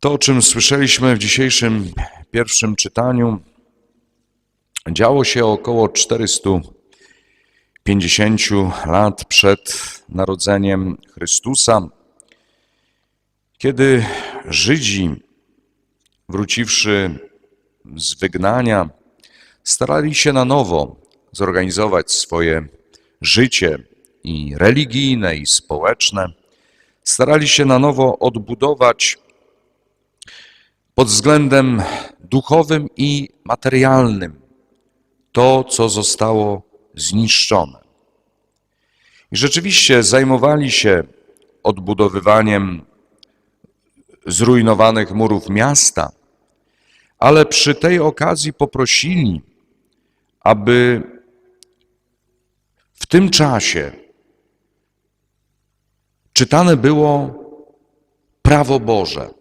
To, o czym słyszeliśmy w dzisiejszym pierwszym czytaniu, działo się około 450 lat przed narodzeniem Chrystusa, kiedy Żydzi, wróciwszy z wygnania, starali się na nowo zorganizować swoje życie i religijne, i społeczne. Starali się na nowo odbudować pod względem duchowym i materialnym to, co zostało zniszczone. I rzeczywiście zajmowali się odbudowywaniem zrujnowanych murów miasta, ale przy tej okazji poprosili, aby w tym czasie czytane było prawo Boże,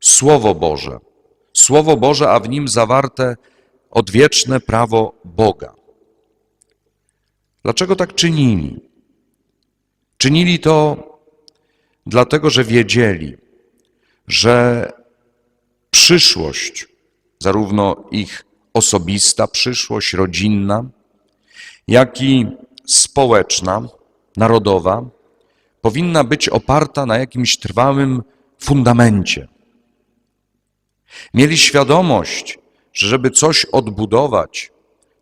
Słowo Boże. Słowo Boże, a w nim zawarte odwieczne prawo Boga. Dlaczego tak czynili? Czynili to dlatego, że wiedzieli, że przyszłość, zarówno ich osobista przyszłość, rodzinna, jak i społeczna, narodowa, powinna być oparta na jakimś trwałym fundamencie. Mieli świadomość, że żeby coś odbudować,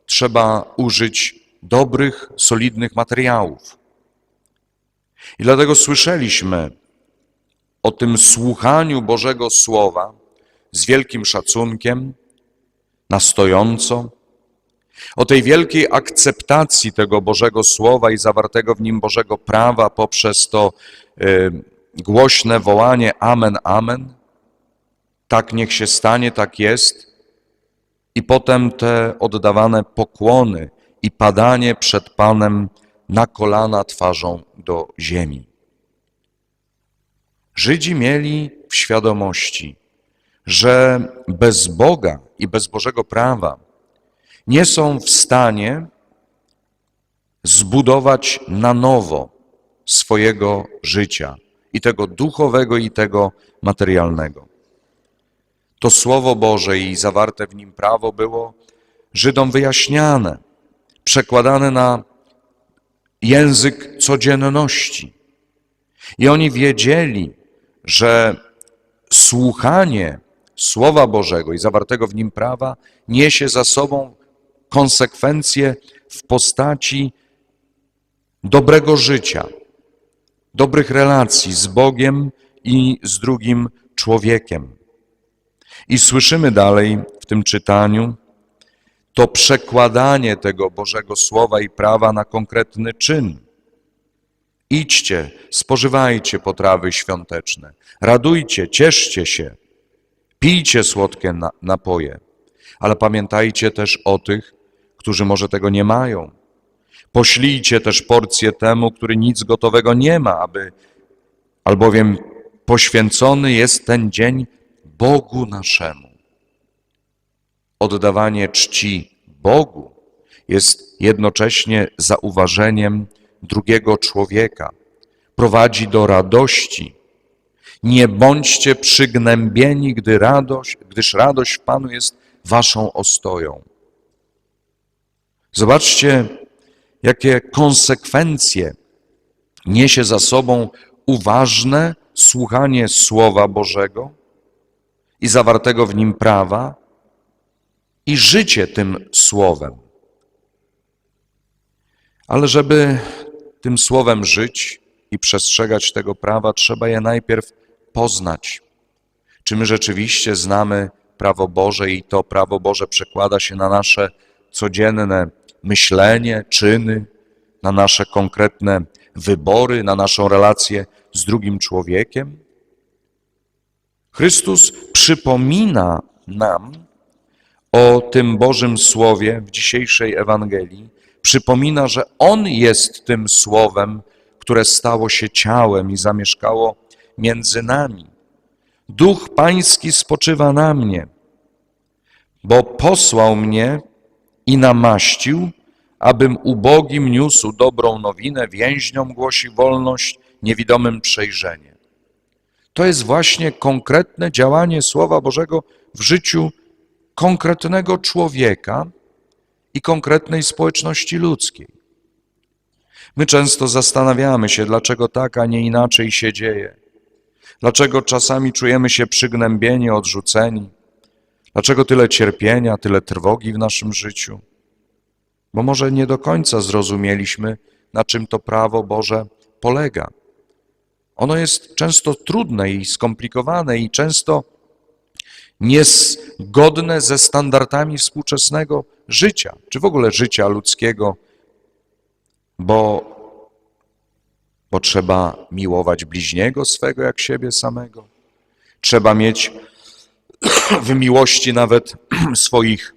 trzeba użyć dobrych, solidnych materiałów. I dlatego słyszeliśmy o tym słuchaniu Bożego Słowa z wielkim szacunkiem, na stojąco, o tej wielkiej akceptacji tego Bożego Słowa i zawartego w nim Bożego prawa poprzez to y, głośne wołanie Amen, Amen. Tak niech się stanie, tak jest. I potem te oddawane pokłony i padanie przed Panem na kolana twarzą do ziemi. Żydzi mieli w świadomości, że bez Boga i bez Bożego prawa nie są w stanie zbudować na nowo swojego życia i tego duchowego, i tego materialnego. To Słowo Boże i zawarte w nim prawo było Żydom wyjaśniane, przekładane na język codzienności. I oni wiedzieli, że słuchanie Słowa Bożego i zawartego w nim prawa niesie za sobą konsekwencje w postaci dobrego życia, dobrych relacji z Bogiem i z drugim człowiekiem. I słyszymy dalej w tym czytaniu to przekładanie tego Bożego Słowa i prawa na konkretny czyn. Idźcie, spożywajcie potrawy świąteczne, radujcie, cieszcie się, pijcie słodkie na- napoje, ale pamiętajcie też o tych, którzy może tego nie mają. Poślijcie też porcję temu, który nic gotowego nie ma, aby, albowiem poświęcony jest ten dzień Bogu naszemu. Oddawanie czci Bogu jest jednocześnie zauważeniem drugiego człowieka. Prowadzi do radości. Nie bądźcie przygnębieni, gdy radość, gdyż radość w Panu jest waszą ostoją. Zobaczcie, jakie konsekwencje niesie za sobą uważne słuchanie Słowa Bożego i zawartego w nim prawa i życie tym Słowem. Ale żeby tym Słowem żyć i przestrzegać tego prawa, trzeba je najpierw poznać. Czy my rzeczywiście znamy prawo Boże i to prawo Boże przekłada się na nasze codzienne myślenie, czyny, na nasze konkretne wybory, na naszą relację z drugim człowiekiem? Chrystus przypomina nam o tym Bożym Słowie w dzisiejszej Ewangelii. Przypomina, że On jest tym Słowem, które stało się ciałem i zamieszkało między nami. Duch Pański spoczywa na mnie, bo posłał mnie i namaścił, abym ubogim niósł dobrą nowinę, więźniom głosi wolność, niewidomym przejrzenie. To jest właśnie konkretne działanie Słowa Bożego w życiu konkretnego człowieka i konkretnej społeczności ludzkiej. My często zastanawiamy się, dlaczego tak, a nie inaczej się dzieje. Dlaczego czasami czujemy się przygnębieni, odrzuceni? Dlaczego tyle cierpienia, tyle trwogi w naszym życiu? Bo może nie do końca zrozumieliśmy, na czym to prawo Boże polega. Ono jest często trudne i skomplikowane i często niezgodne ze standardami współczesnego życia, czy w ogóle życia ludzkiego, bo, bo trzeba miłować bliźniego swego jak siebie samego. Trzeba mieć w miłości nawet swoich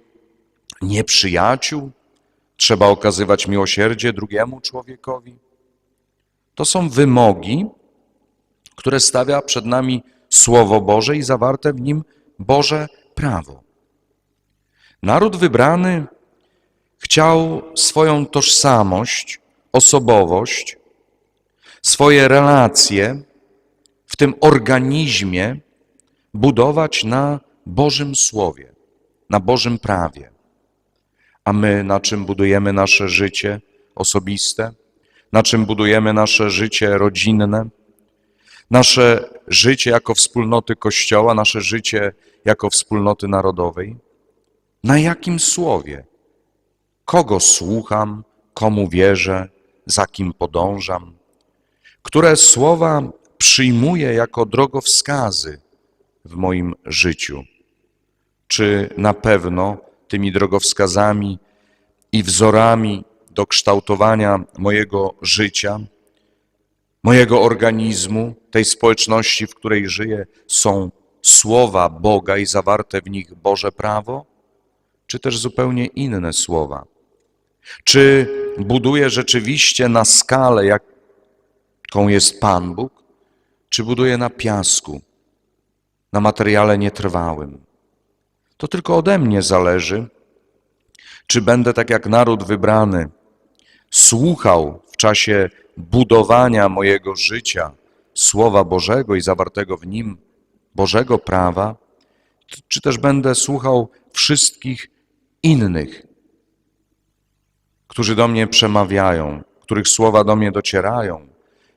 nieprzyjaciół. Trzeba okazywać miłosierdzie drugiemu człowiekowi. To są wymogi, które stawia przed nami Słowo Boże i zawarte w nim Boże prawo. Naród wybrany chciał swoją tożsamość, osobowość, swoje relacje w tym organizmie budować na Bożym Słowie, na Bożym prawie. A my na czym budujemy nasze życie osobiste, na czym budujemy nasze życie rodzinne, nasze życie jako wspólnoty Kościoła, nasze życie jako wspólnoty narodowej? Na jakim słowie? Kogo słucham, komu wierzę, za kim podążam? Które słowa przyjmuję jako drogowskazy w moim życiu? Czy na pewno tymi drogowskazami i wzorami do kształtowania mojego życia, mojego organizmu, tej społeczności, w której żyję, są słowa Boga i zawarte w nich Boże prawo, czy też zupełnie inne słowa? Czy buduję rzeczywiście na skalę, jaką jest Pan Bóg, czy buduję na piasku, na materiale nietrwałym? To tylko ode mnie zależy, czy będę tak jak naród wybrany, słuchał w czasie budowania mojego życia Słowa Bożego i zawartego w nim Bożego prawa, czy też będę słuchał wszystkich innych, którzy do mnie przemawiają, których słowa do mnie docierają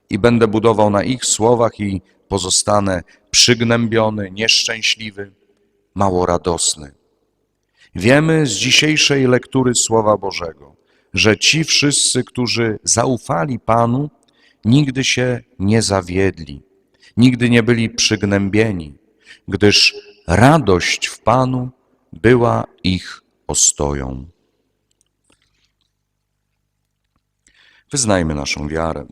i będę budował na ich słowach i pozostanę przygnębiony, nieszczęśliwy, mało radosny. Wiemy z dzisiejszej lektury Słowa Bożego, że ci wszyscy, którzy zaufali Panu, nigdy się nie zawiedli, nigdy nie byli przygnębieni, gdyż radość w Panu była ich ostoją. Wyznajmy naszą wiarę.